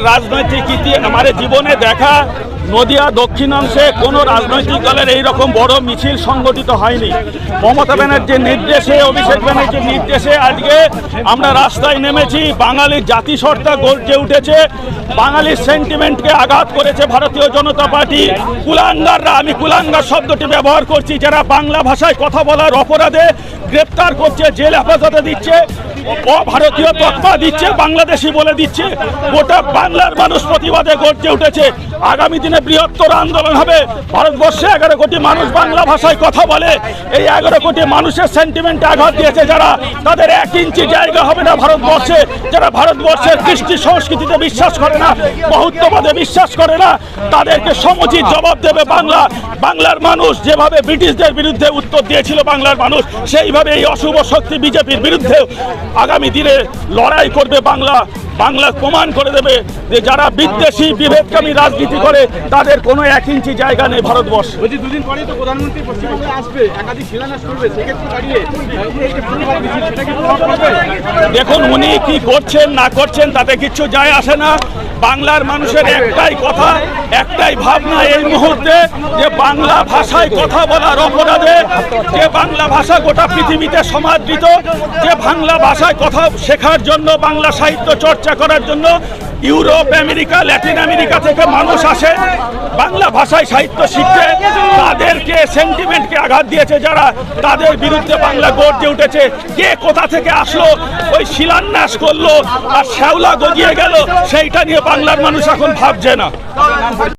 রাজনৈতিক ইতি আমার জীবনে দেখা নদিয়া দক্ষিণাংশে কোনো রাজনৈতিক দলের এই রকম বড় মিছিল সংগঠিত হয়নি। মমতা ব্যানার্জির নির্দেশে, অভিষেক ব্যানার্জির নির্দেশে আজকে আমরা রাস্তায় নেমেছি। বাঙালির জাতিসত্তা গর্জে উঠেছে। বাঙালির সেন্টিমেন্টকে আঘাত করেছে ভারতীয় জনতা পার্টি। কুলাঙ্গাররা, আমি কুলাঙ্গার শব্দটি ব্যবহার করছি, যারা বাংলা ভাষায় কথা বলার অপরাধে গ্রেপ্তার করছে, জেল হেফাজতে দিচ্ছে, অভারতীয় তকমা দিচ্ছে, বাংলাদেশি বলে দিচ্ছে, গোটা বাংলার মানুষ প্রতিবাদে গর্জে উঠেছে। আগামী দিনে বৃহত্তর আন্দোলন হবে। ভারতবর্ষে এগারো কোটি মানুষ বাংলা ভাষায় কথা বলে। এই এগারো কোটি মানুষের সেন্টিমেন্টে আঘাত দিয়েছে যারা। তাদের এক ইঞ্চি জায়গা হবে না ভারতবর্ষে। যারা ভারতবর্ষের কৃষ্টি সংস্কৃতিতে বিশ্বাস করে না, বহুত্ববাদে বিশ্বাস করে না, তাদেরকে সমুচিত জবাব দেবে বাংলা। বাংলার মানুষ যেভাবে ব্রিটিশদের বিরুদ্ধে উত্তর দিয়েছিল বাংলার মানুষ, সেইভাবে এই অশুভ শক্তি বিজেপির বিরুদ্ধে আগামী দিনে লড়াই করবে বাংলা। বাংলা প্রমাণ করে দেবে যে যারা বিদ্বেষী বিভেদকামী রাজনীতি করে তাদের কোনো এক ইঞ্চি জায়গা নেই ভারতবর্ষে দুদিন পরেই তো প্রধানমন্ত্রী পশ্চিমবঙ্গে আসবে একাধিক শিলান্যাস করবে? দেখুন উনি কি করছেন না করছেন তাতে কিচ্ছু যায় আসে না বাংলার মানুষের একটাই কথা একটাই ভাবনা এই মুহূর্তে যে বাংলা ভাষায় কথা বলার অপরাধে যে বাংলা ভাষা গোটা পৃথিবীতে সমাদৃত যে বাংলা ভাষায় কথা শেখার জন্য বাংলা সাহিত্য চর্চা করার জন্য ইউরোপ, আমেরিকা, ল্যাটিন আমেরিকা থেকে মানুষ আসে, বাংলা ভাষায় সাহিত্য শিখতে। তাদেরকে সেন্টিমেন্টকে আঘাত দিয়েছে যারা, তাদের বিরুদ্ধে বাংলা গর্জে উঠেছে। কে কোথা থেকে আসলো, ওই শিলান্যাস করল, আর শ্যাওলা গজিয়ে গেল, সেইটা নিয়ে বাংলার মানুষ এখন ভাবছে না।